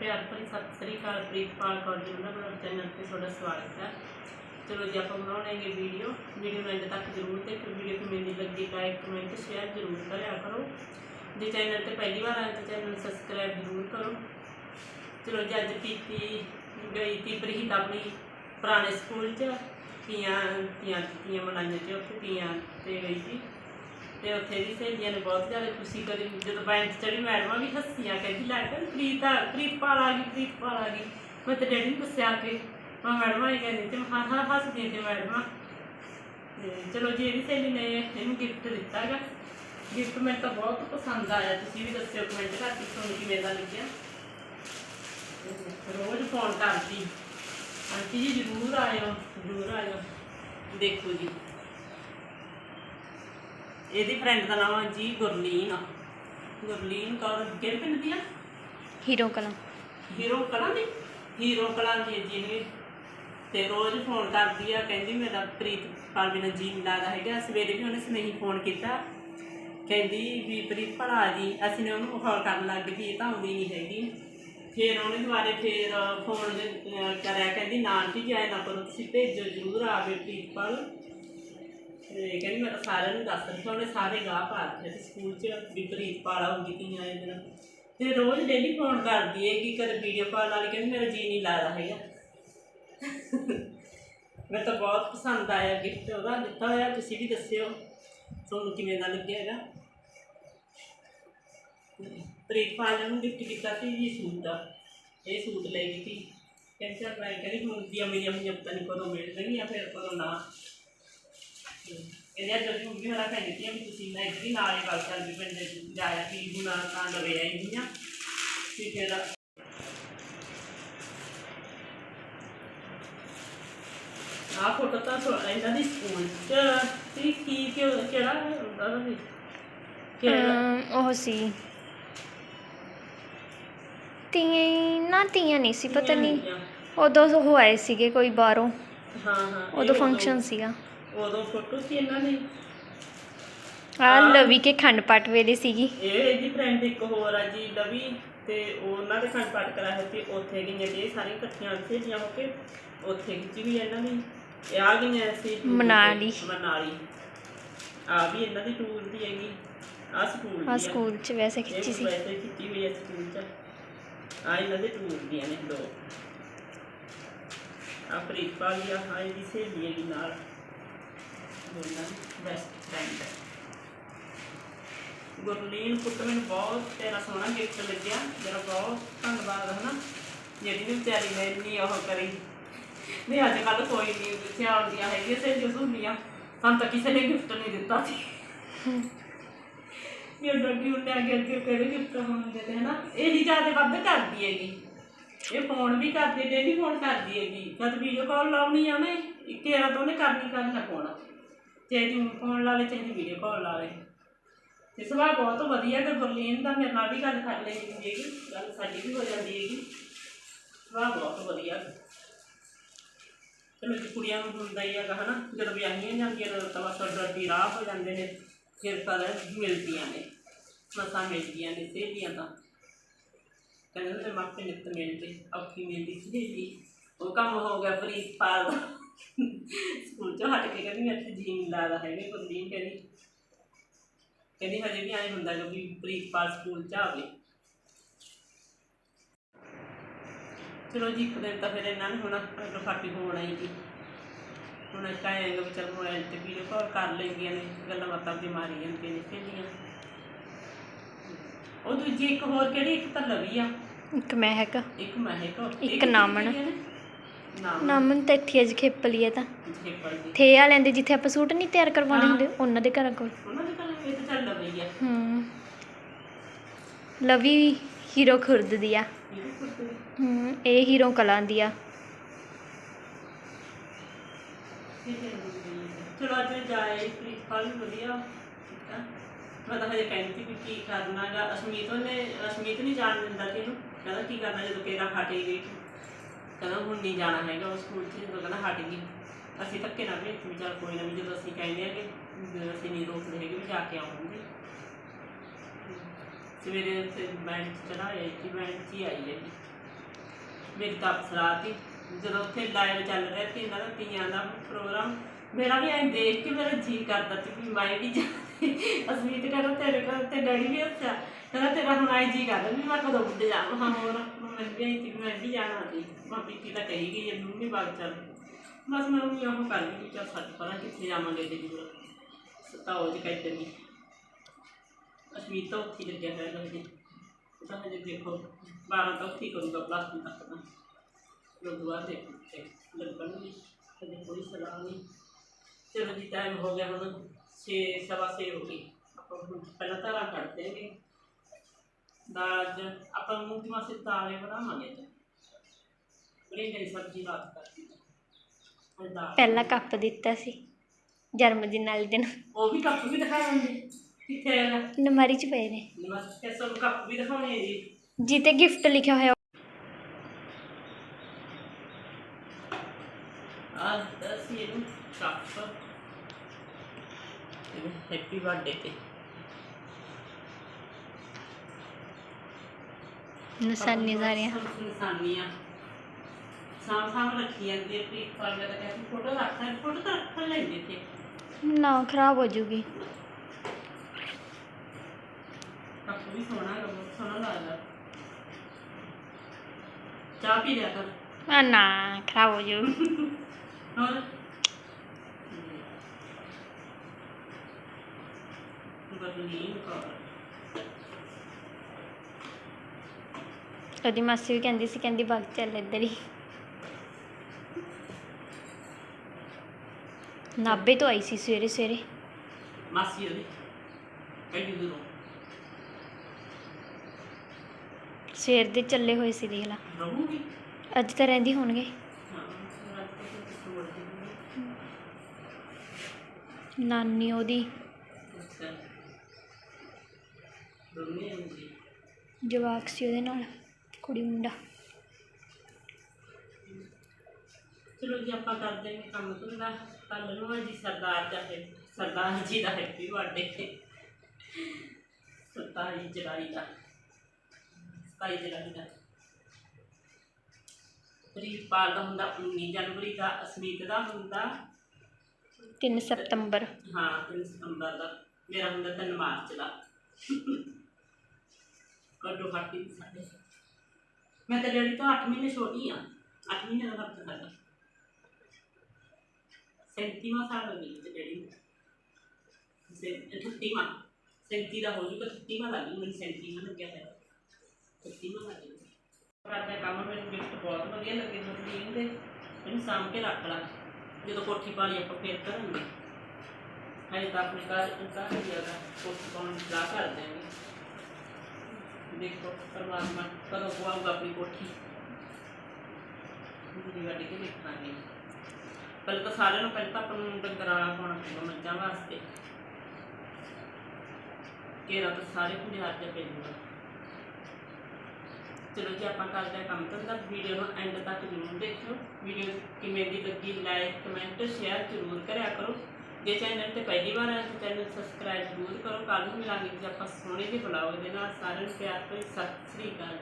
ਪਿਆਰ ਭਰੀ ਸਤਿ ਸ੍ਰੀ ਅਕਾਲ, ਪ੍ਰੀਤਪਾਲ ਕੌਰ ਜੀ, ਉਹਨਾਂ ਬਲੌਗ ਚੈਨਲ ਤੇ ਤੁਹਾਡਾ ਸਵਾਗਤ ਹੈ। ਚਲੋ ਜੀ, ਆਪਾਂ ਬਣਾਉਣਾਂਗੇ ਵੀਡੀਓ ਵੀਡੀਓ ਨੂੰ ਅੰਤ ਤੱਕ ਜ਼ਰੂਰ ਦੇਖੋ ਵੀਡੀਓ ਕਿਵੇਂ ਦੀ ਲੱਗੀ ਲਾਈਕ ਕਮੈਂਟ ਸ਼ੇਅਰ ਜ਼ਰੂਰ ਕਰਿਆ ਕਰੋ। ਜੇ ਚੈਨਲ ਤੇ ਪਹਿਲੀ ਵਾਰ ਆਏ ਤਾਂ ਚੈਨਲ ਸਬਸਕ੍ਰਾਈਬ ਜ਼ਰੂਰ ਕਰੋ। ਚਲੋ ਜੀ, ਅੱਜ ਪੀਤੀ ਗਈ ਤੀ ਪ੍ਰੀਤ ਆਪਣੀ ਪੁਰਾਣੇ ਸਕੂਲ 'ਚ। ਤੀਆਂ ਤੀਆਂ ਤੀਆਂ ਮਨਾਈਆਂ ਤੇ ਉੱਥੇ ਤੀਆਂ ਤੇ ਗਈ ਸੀ। ਤੇ ਉੱਥੇ ਦੀ ਸਹੇਲੀਆਂ ਨੂੰ ਬਹੁਤ ਜ਼ਿਆਦਾ ਖੁਸ਼ੀ ਕਰੀ। ਜਦੋਂ ਬੈਂਚ ਚੜੀ ਮੈਡਮਾਂ ਵੀ ਹੱਸੀਆਂ, ਕਹਿੰਦੀ ਲੱਗਦਾ ਪ੍ਰੀਤ ਆ ਪ੍ਰੀਤਪਾਲ ਆ ਗਈ ਪ੍ਰੀਤਪਾਲ ਆ ਗਈ। ਮੈਂ ਤੇ ਡੈਡੀ ਨੂੰ ਗੁੱਸਿਆ ਕੇ, ਮੈਂ ਮੈਡਮਾਂ ਹੀ ਕਹਿੰਦੀ ਤੇ ਹਾਂ ਹਾਂ ਹੱਸਦੀਆਂ ਤੇ ਮੈਡਮਾਂ। ਚਲੋ ਜੀ ਇਹਦੀ ਸਹੇਲੀ ਨੇ ਇਹਨੂੰ ਗਿਫਟ ਦਿੱਤਾ ਹੈਗਾ ਗਿਫਟ ਮੈਨੂੰ ਤਾਂ ਬਹੁਤ ਪਸੰਦ ਆਇਆ। ਤੁਸੀਂ ਵੀ ਦੱਸਿਓ ਕਮੈਂਟ ਕਰਕੇ ਤੁਹਾਨੂੰ ਕਿਵੇਂ ਦਾ ਲੱਗਿਆ? ਰੋਜ਼ ਫੋਨ ਕਰਦੀ। ਆਂਟੀ ਜੀ, ਜ਼ਰੂਰ ਆਇਓ ਜ਼ਰੂਰ ਆਇਓ। ਦੇਖੋ ਜੀ। ਇਹਦੀ ਫਰੈਂਡ ਦਾ ਨਾਮ ਹੈ ਜੀ ਗੁਰਲੀਨ ਗੁਰਲੀਨ ਕੌਰ ਕਿਹੜੇ ਪਿੰਡ ਦੀ ਆ? ਹੀਰੋ ਕਲਾਂ। ਹੀਰੋ ਕਲਾਂ ਦੀ? ਹੀਰੋ ਕਲਾਂ ਦੀ ਜੀ ਇਹ। ਤੇ ਰੋਜ਼ ਫੋਨ ਕਰਦੀ ਆ ਕਹਿੰਦੀ ਮੇਰਾ ਪ੍ਰੀਤ ਪਾਲ ਬਿਨਾਂ ਜੀ ਲੱਗਦਾ ਹੈਗਾ। ਸਵੇਰੇ ਵੀ ਉਹਨੇ ਸਨੇਹੀ ਫੋਨ ਕੀਤਾ। ਕਹਿੰਦੀ ਵੀ ਪ੍ਰੀਤ ਭਲਾ ਜੀ ਅਸੀਂ ਨੇ ਉਹਨੂੰ ਕਾਲ ਕਰਨ ਲੱਗ ਵੀ ਇਹ ਤਾਂ ਆਉਂਦੀ ਨਹੀਂ ਹੈਗੀ। ਫਿਰ ਉਹਨੇ ਦੁਬਾਰੇ ਫਿਰ ਫੋਨ ਕਰਿਆ। ਕਹਿੰਦੀ ਨਾ ਆਂਟੀ ਜੀ ਆਏ ਨਾ ਕਰੋ ਤੁਸੀਂ ਭੇਜੋ ਜ਼ਰੂਰ ਆਵੇ ਪ੍ਰੀਤਪਾਲ ਤੇ ਕਹਿੰਦੀ ਮੈਂ ਤਾਂ ਸਾਰਿਆਂ ਨੂੰ ਦੱਸ ਦਿੱਤਾ ਉਹਨੇ ਸਾਰੇ ਗਾਹ ਪਾ ਦਿੱਤੇ ਸੀ ਸਕੂਲ ਚ ਵੀ ਪ੍ਰੀਤਪਾਲ ਆਊਗੀ ਤੀਆਂ ਇਹ ਦਿਨ ਤੇ ਰੋਜ਼ ਡੇਲੀ ਫੋਨ ਕਰਦੀ ਹੈ ਕਿ ਕਦੇ ਵੀਡੀਓ ਕਾਲ ਵਾਲੀ, ਕਹਿੰਦੀ ਮੇਰਾ ਜੀ ਨਹੀਂ ਲੱਗਦਾ ਹੈਗਾ। ਮੈਨੂੰ ਤਾਂ ਬਹੁਤ ਪਸੰਦ ਆਇਆ ਗਿਫਟ ਉਹਦਾ, ਦਿੱਤਾ ਹੋਇਆ, ਤੁਸੀਂ ਵੀ ਦੱਸਿਓ, ਤੁਹਾਨੂੰ ਕਿਵੇਂ ਦਾ ਲੱਗਿਆ ਹੈਗਾ। ਪ੍ਰੀਤਪਾਲ ਨੂੰ ਗਿਫਟ ਕੀਤਾ ਸੀ ਜੀ ਸੂਟ ਦਾ, ਇਹ ਸੂਟ ਲੈ ਗਈ ਸੀ। ਕਹਿੰਦੀ ਚੱਲ ਮੈਂ ਕਹਿੰਦੀ ਹੁਣ ਦੀਆਂ ਮੇਰੀਆਂ ਮੁੰਜਾਂ ਪਤਾ ਨਹੀਂ ਕਦੋਂ ਮਿਲਣਗੀਆਂ ਫਿਰ ਕਦੋਂ ਨਾ। ਇਹਦੇ ਅੱਜ ਮੰਮੀ ਹੋਣਾ ਕਹਿੰਦੀ ਸੀ ਵੀ ਤੁਸੀਂ ਮੈਂ ਇੱਧਰ ਹੀ ਨਾਲ ਹੀ ਗੱਲ ਕਰ ਵੀ ਪਿੰਡ ਜਾਇਆ ਕਿ ਹੁਣ ਤਾਂ ਲਵੇ ਆਈਆਂ ਤੇ ਫਿਰ ਆਹ ਫੋਟੋ ਤਾਂ ਸੋ- ਇਹਨਾਂ ਦੀ ਸਕੂਲ ਚ ਸੀ ਕੀ ਕਿਹੜਾ ਸੀ ਕਿਹੜਾ? ਉਹ ਸੀ। ਤੀਆਂ ਨਾ ਤੀਆਂ ਨਹੀਂ ਸੀ ਪਤਾ ਨਹੀਂ ਉਦੋਂ ਉਹ ਆਏ ਸੀਗੇ ਕੋਈ ਬਾਹਰੋਂ। ਹਾਂ ਹਾਂ ਉਦੋਂ ਫੰਕਸ਼ਨ ਸੀਗਾ। ਉਦੋਂ ਫੋਟੋ ਸੀ ਇਹਨਾਂ ਦੀ। ਆ ਲਵੀ ਕੇ ਖੰਡ ਪਾਠ ਵੇਲੇ ਸੀਗੀ। ਇਹ ਇਹਦੀ ਫਰੈਂਡ ਇੱਕ ਹੋਰ ਆ ਜੀ ਲਵੀ ਤੇ ਉਹਨਾਂ ਦੇ ਖੰਡ ਪਾਠ ਕਰਾਇਆ ਸੀ ਉੱਥੇ ਗਈਆਂ ਜੀ ਇਹ ਸਾਰੀਆਂ ਇਕੱਠੀਆਂ ਦੀਆਂ ਹੋ ਕੇ ਉੱਥੇ ਖਿੱਚੀ ਵੀ ਇਹਨਾਂ ਦੀ ਇਹ ਆ ਗਈਆਂ ਸੀ। ਤੇ, ਮਨਾਲੀ। ਮਨਾਲੀ। ਆ ਵੀ ਇਹਨਾਂ ਦੀ ਟੂਰ ਦੀ ਹੈਗੀ ਆ ਸਕੂਲ ਦੀ ਆ। ਆ। ਸਕੂਲ 'ਚ ਵੈਸੇ ਖਿੱਚੀ ਸੀ। ਵੈਸੇ ਖਿੱਚੀ ਹੋਈ ਹੈ ਸਕੂਲ ਚ। ਆ ਇਹਨਾਂ ਦੇ ਟੂਰ ਦੀਆਂ ਨੇ ਦੋ। ਆ ਪ੍ਰੀਤਪਾਲ ਦੀ ਆ ਹਾਂ ਇਹਦੀ ਸਹੇਲੀ ਹੈਗੀ ਨਾਲ। ਦੋਨਾਂ ਬੈਸਟ ਫਰੈਂਡ ਗੁਰਲੀਨ ਪੁੱਤ ਮੈਨੂੰ ਬਹੁਤ ਤੇਰਾ ਸੋਹਣਾ ਗਿਫਟ ਲੱਗਿਆ। ਤੇਰਾ ਬਹੁਤ ਧੰਨਵਾਦ ਹਨਾ ਜਿਹੜੀ ਵੀ ਵਿਚਾਰੀ ਨੇ ਇੰਨੀ ਉਹ ਕਰੀ। ਨਹੀਂ, ਅੱਜ ਕੱਲ ਕੋਈ ਨਹੀਂ ਸਿਆਣ ਦੀਆਂ ਹੈਗੀਆਂ ਸਹੇਲੀਆਂ ਸੁਣੀਆਂ ਸਾਨੂੰ ਤਾਂ ਕਿਸੇ ਨੇ ਗਿਫਟ ਨਹੀਂ ਦਿੱਤਾ ਸੀ। ਇਹ ਡੱਡੀ ਉੱਤੇ ਅੱਗੇ ਅੱਗੇ ਕਿਹੜੇ ਗਿਫਟ ਹੁੰਦੇ ਤੇ ਹਨਾ ਇਹ ਜੀ ਜ਼ਿਆਦਾ ਵੱਧ ਕਰਦੀ ਹੈਗੀ। ਇਹ ਫੋਨ ਵੀ ਕਰਦੀ ਡੇਲੀ ਫੋਨ ਕਰਦੀ ਹੈਗੀ। ਜਦ ਵੀਡੀਓ ਕਾਲ ਲਾਉਣੀ ਆ ਉਹਨੇ ਇੱਕੇ ਵਾਰ ਤਾਂ ਉਹਨੇ ਕਰਨੀ ਕਰਨਾ ਫੋਨ ਚਾਹੇ ਤੂੰ ਫੋਨ ਲਾ ਲਏ ਚਾਹੇ ਵੀਡੀਓ ਕਾਲ ਲਾ ਲਏ ਤੇ ਸੁਭਾਅ ਬਹੁਤ ਵਧੀਆ ਕਿ ਗੁਰਲੀਨ ਦਾ ਮੇਰੇ ਨਾਲ ਵੀ ਗੱਲ ਕਰ ਲੈਂਦੀ ਹੈਗੀ, ਗੱਲ ਸਾਡੀ ਵੀ ਹੋ ਜਾਂਦੀ ਹੈਗੀ। ਸੁਭਾਅ ਬਹੁਤ ਵਧੀਆ। ਚਲੋ ਜੀ, ਕੁੜੀਆਂ ਨੂੰ ਹੁੰਦਾ ਹੀ ਹੈਗਾ, ਹਨਾ? ਜਦੋਂ ਵਿਆਹੀਆਂ ਜਾਂਦੀਆਂ ਨੇ ਤਾਂ ਬਸ ਡਰਦੀ ਰਾਹ ਹੋ ਜਾਂਦੇ ਨੇ। ਫਿਰ ਪਰ ਮਿਲਦੀਆਂ ਨੇ। ਮਸਾਂ ਮਿਲਦੀਆਂ ਨੇ, ਸਹੇਲੀਆਂ ਤਾਂ। ਕਹਿੰਦੇ ਨੇ ਮਾਪੇ ਨਿੱਤ ਮਿਲਦੇ, ਔਖੀ ਮਿਲਦੀ ਸਹੇਲੀ। ਉਹ ਕੰਮ ਹੋ ਗਿਆ ਪ੍ਰੀਤਪਾਲ ਦਾ। ਸਕੂਲ ਚੋਂ ਹਟ ਕੇ ਕਹਿੰਦੀ ਮੇਰੇ ਤੇ ਜੀ ਨਹੀਂ ਲੱਗਦਾ ਹੈਗਾ ਕੁਲਦੀਨ ਕਹਿੰਦੀ ਕਹਿੰਦੀ ਹਜੇ ਵੀ ਐਂ ਹੁੰਦਾ ਕਿ ਵੀ ਪ੍ਰੀਤਪਾਲ ਸਕੂਲ ਚ ਆਵੇ। ਚਲੋ ਜੀ ਇੱਕ ਦਿਨ ਤਾਂ ਫਿਰ ਇਹਨਾਂ ਨੇ ਹੁਣ ਰਫਾਟੀ ਹੋਣ ਆਈ ਸੀ ਹੁਣ ਕਹਾਂਗੇ ਵੀ ਚਲ ਮੋਬਾਈਲ ਤੇ ਵੀਡੀਓ ਕਾਲ ਕਰ ਲੈਂਦੀਆਂ ਨੇ ਗੱਲਾਂ ਬਾਤਾਂ ਵੀ ਮਾਰੀ ਜਾਂਦੀਆਂ ਨੇ ਸਹੇਲੀਆਂ ਉਹ ਦੂਜੀ ਇੱਕ ਹੋਰ ਕਿਹੜੀ ਇੱਕ ਤਾਂ ਲਵੀ ਆ। ਇੱਕ ਮਹਿਕ। ਇੱਕ ਮਹਿਕ। ਇੱਕ ਨਾਮਨ। ਨਾਮ? ਨਾਮਨ ਤਾਂ ਇੱਥੇ ਅੱਜ ਖੇਪਲੀ ਹੈ ਤਾਂ। ਖੇਪਲ ਦੀ। ਥੇ ਆ ਲੈਂਦੇ ਜਿੱਥੇ ਆਪਾਂ ਸੂਟ ਨਹੀਂ ਤਿਆਰ ਕਰਵਾਉਣੇ ਹੁੰਦੇ ਉਹਨਾਂ ਦੇ ਘਰਾਂ ਕੋਲ। ਉਹਨਾਂ ਦੇ ਘਰ ਇਹ ਤਾਂ ਚੱਲ ਲਵੀ ਆ। ਹੂੰ। ਲਵੀ ਹੀਰੋ ਖੁਰਦ ਦੀ ਆ। ਇਹ ਕੁੜਤੇ ਹੂੰ ਇਹ ਹੀਰੋ ਕਲਾਂ ਦੀ ਆ। ਚਲੋ ਅੱਜ ਜਾਏ ਪ੍ਰੀਤਪਾਲ ਵੀ ਵਧੀਆ। ਆ। ਮੈਂ ਤਾਂ ਹਜੇ ਕਹਿੰਦੀ ਵੀ ਕੀ ਕਰਨਾਗਾ ਅਸ਼ਮੀਤ ਉਹਨੇ ਅਸ਼ਮੀਤ ਨਹੀਂ ਜਾਣ ਦਿੰਦਾ ਸੀ ਇਹਨੂੰ। ਕਹਿੰਦਾ ਕੀ ਕਰਨਾ ਜਦੋਂ ਕੇਰਾ ਹਟੇ ਗਈ ਕਹਿੰਦਾ ਹੁਣ ਨਹੀਂ ਜਾਣਾ ਹੈਗਾ, ਉਹ ਸਕੂਲ 'ਚ ਜਦੋਂ ਕਹਿੰਦਾ ਹਟ ਗਈ। ਅਸੀਂ ਧੱਕੇ ਨਾਲ ਭੇਜ ਵੀ ਚੱਲ ਕੋਈ ਨਾ ਵੀ ਜਦੋਂ ਅਸੀਂ ਕਹਿੰਦੇ ਆ ਕਿ ਵੀ ਅਸੀਂ ਨਹੀਂ ਰੋਕਦੇ ਹੈਗੇ, ਵੀ ਜਾ ਕੇ ਆਵਾਂਗੇ। ਸਵੇਰੇ ਉੱਥੇ ਬੈਂਚ ਚੜਾਇਆ ਕਿ ਬੈਂਚ 'ਚ ਹੀ ਆਈ ਹੈ ਮੇਰੀ ਤਾਂ ਅਫਸਰਾ ਜਦੋਂ ਉੱਥੇ ਲਾਈਵ ਚੱਲ ਰਿਹਾ ਸੀ, ਇਹਨਾਂ ਦਾ ਤੀਆਂ ਦਾ ਪ੍ਰੋਗਰਾਮ ਮੇਰਾ ਵੀ ਐਂ ਦੇਖ ਕੇ ਮੇਰਾ ਜੀ ਕਰਦਾ ਸੀ ਵੀ ਮੈਂ ਵੀ ਜਾਂਦੀ ਅਸਮੀਤ ਕਹਿੰਦਾ ਤੇਰੇ ਕੋਲ ਤੇ ਡੈਡੀ ਵੀ ਅੱਛਾ ਕਹਿੰਦਾ ਤੇਰਾ ਹੁਣ ਆਈ ਜੀ ਕਰਦਾ ਵੀ ਮੈਂ ਕਦੋਂ ਬੁੱਢੇ ਜਾਵਾਂ ਹੋਰ। ਮੈਂ ਵੀ ਆਈ ਸੀ ਵੀ ਮੈਂ ਵੀ ਜਾਣਾ ਸੀ ਮਾਂ ਪੀਤੀ ਤਾਂ ਕਹੀ ਗਈ ਜੇ ਮੰਮੀ ਬਾਗ ਚੱਲ। ਬਸ ਮੈਂ ਵੀ ਉਹ ਕਰ ਲਈ ਵੀ ਚੱਲ ਸੱਚ ਪਰਾਂ ਕਿੱਥੇ ਜਾਵਾਂਗੇ ਤੇ ਦੂਰ ਸਤਾਓ ਜੀ ਕਹਿੰਦੇ ਨਹੀਂ ਅਸ਼ਮੀਤ ਤਾਂ ਉੱਥੇ ਹੀ ਲੱਗਿਆ ਹੋਇਆ ਜੀ ਉਹ ਤਾਂ ਹਜੇ ਦੇਖੋ 12 ਤਾਂ ਉੱਥੇ ਹੀ ਕਰੂਗਾ ਪਲੱਸ ਟੂ ਤੱਕ ਤਾਂ ਲੋਗਵਾ ਦੇ ਲੱਗਣਗੇ ਕਦੇ ਕੋਈ ਸਲਾਹ ਨਹੀਂ। ਚਲੋ ਜੀ ਟਾਈਮ ਹੋ ਗਿਆ ਹੁਣ। 6 ਸਵਾ ਛੇ ਹੋ ਗਈ ਆਪਾਂ ਹੁਣ ਪਹਿਲਾਂ ਧਾਰਾਂ ਕੱਢਦੇ ਹੈਗੇ ਦਾਲ ਅੱਜ ਆਪਾਂ ਮੂੰਗੀ ਮਾਸੇ ਦਾਲੇ ਬਣਾਵਾਂਗੇ ਅੱਜ ਬੜੀ ਗਈ ਸਬਜ਼ੀ ਰਾਤ ਕਰਦੀ ਅੱਜ ਦਾਲ ਪਹਿਲਾ ਕੱਪ ਦਿੱਤਾ ਸੀ ਜਨਮ ਦਿਨ ਵਾਲੇ ਦਿਨ ਉਹ ਵੀ ਕੱਪ ਵੀ ਦਿਖਾਵਾਂਗੇ ਕਿੱਥੇ ਹੈਗਾ ਨਮਾਰੀ ਚ ਪਏ ਨੇ ਨਮਸਤੇ ਸਭ ਕੱਪ ਵੀ ਦਿਖਾਉਣੇ ਹੈ ਜੀ ਜਿੱਤੇ ਗਿਫਟ ਲਿਖਿਆ ਹੋਇਆ ਅੱਜ ਦਸ ਇਹਨੂੰ ਕੱਪ ਹੈਪੀ ਬਰਥਡੇ ਤੇ ਨਿਸ਼ਾਨੀ ਸਾਰੀਆਂ। ਨਿਸ਼ਾਨੀਆਂ। ਸਾਮ ਸਾਮ ਰੱਖੀ ਜਾਂਦੀ ਹੈ ਪ੍ਰੀਤ ਪਾਲ ਦਾ ਕਹਿੰਦੀ ਫੋਟੋ ਰੱਖ ਲੈ ਫੋਟੋ ਤਾਂ ਰੱਖ ਲੈਂਦੇ ਤੇ ਨਾ ਖਰਾਬ ਹੋ ਜੂਗੀ। ਕੱਪ ਵੀ ਸੋਹਣਾ ਹੈ ਬਹੁਤ ਸੋਹਣਾ ਲੱਗਦਾ। ਚਾਹ ਪੀ ਲਿਆ ਕਰ। ਆ ਨਾ ਖਰਾਬ ਹੋ ਜੂ। ਹੋਰ? ਬਰਲੀਨ ਕੌਰ ਉਹਦੀ ਮਾਸੀ ਵੀ ਕਹਿੰਦੀ ਸੀ ਕਹਿੰਦੀ ਬਾਗ ਚੱਲ ਇੱਧਰ ਹੀ। ਨਾਬੇ ਤੋਂ ਆਈ ਸੀ ਸਵੇਰੇ ਸਵੇਰੇ। ਮਾਸੀ ਉਹਦੀ ਐਡੀ ਦੂਰੋਂ ਸਵੇਰ ਦੇ ਚੱਲੇ ਹੋਏ ਸੀ ਦੇਖ ਲਾ। ਰਹੂਗੀ। ਅੱਜ ਤਾਂ ਰਹਿੰਦੀ ਹੋਣਗੇ। ਨਾਨੀ ਉਹਦੀ। ਅੱਛਾ। ਦੋਨੇ ਹੁੰਦੀ। ਜਵਾਕ ਸੀ ਉਹਦੇ ਨਾਲ। ਕੁੜੀ ਮੁੰਡਾ। ਚਲੋ ਜੀ ਆਪਾਂ ਕਰਦੇ ਹਾਂ ਕੰਮ ਧੰਦਾ। ਕੱਲ ਨੂੰ ਹੈ ਜੀ ਸਰਦਾਰ ਦਾ ਹੈ ਸਰਦਾਰ ਜੀ ਦਾ ਹੈਪੀ ਬਰਥਡੇ ਸਤਾਈ ਜੁਲਾਈ ਦਾ। ਸਤਾਈ ਜੁਲਾਈ ਦਾ। ਪ੍ਰੀਤਪਾਲ ਦਾ ਹੁੰਦਾ 19 ਜਨਵਰੀ ਦਾ ਅਸਮੀਤ ਦਾ ਹੁੰਦਾ 3 ਸਤੰਬਰ। ਹਾਂ 3 ਸਤੰਬਰ ਦਾ। ਮੇਰਾ ਹੁੰਦਾ 3 ਮਾਰਚ ਦਾ। ਕੱਢੋ ਫਾਟੀ ਸਾਡੇ। ਮੈਂ ਤਾਂ ਡੈਡੀ ਤੋਂ 8 ਮਹੀਨੇ ਛੋਟੀ ਆ। 8 ਮਹੀਨੇ ਦਾ ਫ਼ਰਕ ਸਾਡਾ ਸੈਂਤੀਵਾਂ ਸਾਲ ਹੋ ਗਈ ਤੇ ਡੈਡੀ ਨੂੰ ਸੇ ਅਠੱਤੀਵਾਂ ਸੈਂਤੀ ਦਾ ਹੋ ਜੂਗਾ ਅਠੱਤੀਵਾਂ ਲੱਗ ਮੈਨੂੰ ਸੈਂਤੀਵਾਂ ਲੱਗਿਆ ਹੈ ਅਠੱਤੀਵਾਂ ਲੱਗ ਗਈ ਰਾਤ ਕੰਮ ਮੈਨੂੰ ਗਿਫਟ ਬਹੁਤ ਵਧੀਆ ਲੱਗੇ ਜੋਤੀ ਦੇ ਇਹਨੂੰ ਸਾਂਭ ਕੇ ਰੱਖ ਲਾ। ਜਦੋਂ ਕੋਠੀ ਪਾ ਲਈ ਆਪਾਂ ਫੇਰ ਕਰਾਂਗੇ। ਹਜੇ ਤਾਂ ਆਪਣੇ ਘਰ ਘਰ ਹੀ ਕੋਠੀ ਪਾਉਣ ਦੀ ਸਲਾਹ ਕਰ ਦੇਖੋ ਪਰਮਾਤਮਾ ਕਦੋਂ ਪਵਾਊਗਾ ਆਪਣੀ ਕੋਠੀ? ਜਿਹੜੀ ਵੱਡੀ ਕੇ ਦੇਖਾਂਗੇ ਪਹਿਲਾਂ ਤਾਂ ਸਾਰਿਆਂ ਨੂੰ ਪਹਿਲਾਂ ਤਾਂ ਆਪਾਂ ਨੂੰ ਡੰਗਰਾਂ ਪਾਉਣਾ ਪਊਗਾ ਮੱਝਾਂ ਵਾਸਤੇ। ਘੇਰਾ ਤਾਂ ਸਾਰੇ ਪੰਜਾਬ ਦੇ ਪੈਂਦਾ ਚਲੋ ਜੀ, ਆਪਾਂ ਕਰਦੇ ਹਾਂ ਕੰਮ ਧੰਦਾ ਵੀਡੀਓ ਨੂੰ ਐਂਡ ਤੱਕ ਜ਼ਰੂਰ ਦੇਖਿਓ। ਵੀਡੀਓ ਕਿਵੇਂ ਦੀ ਲੱਗੀ ਲਾਈਕ ਕਮੈਂਟ ਸ਼ੇਅਰ ਜ਼ਰੂਰ ਕਰਿਆ ਕਰੋ। ਜੇ ਚੈਨਲ ਤੇ ਪਹਿਲੀ ਵਾਰ ਆਏ ਤਾਂ ਚੈਨਲ ਸਬਸਕ੍ਰਾਈਬ ਜ਼ਰੂਰ ਕਰੋ। ਕੱਲ੍ਹ ਨੂੰ ਮਿਲਾਂਗੇ ਜੀ ਆਪਾਂ ਸੋਹਣੇ ਜਿਹੇ ਬੁਲਾਓ ਦੇ ਨਾਲ। ਸਾਰਿਆਂ ਨੂੰ ਪਿਆਰ ਭਰੀ ਸਤਿ ਸ੍ਰੀ ਅਕਾਲ।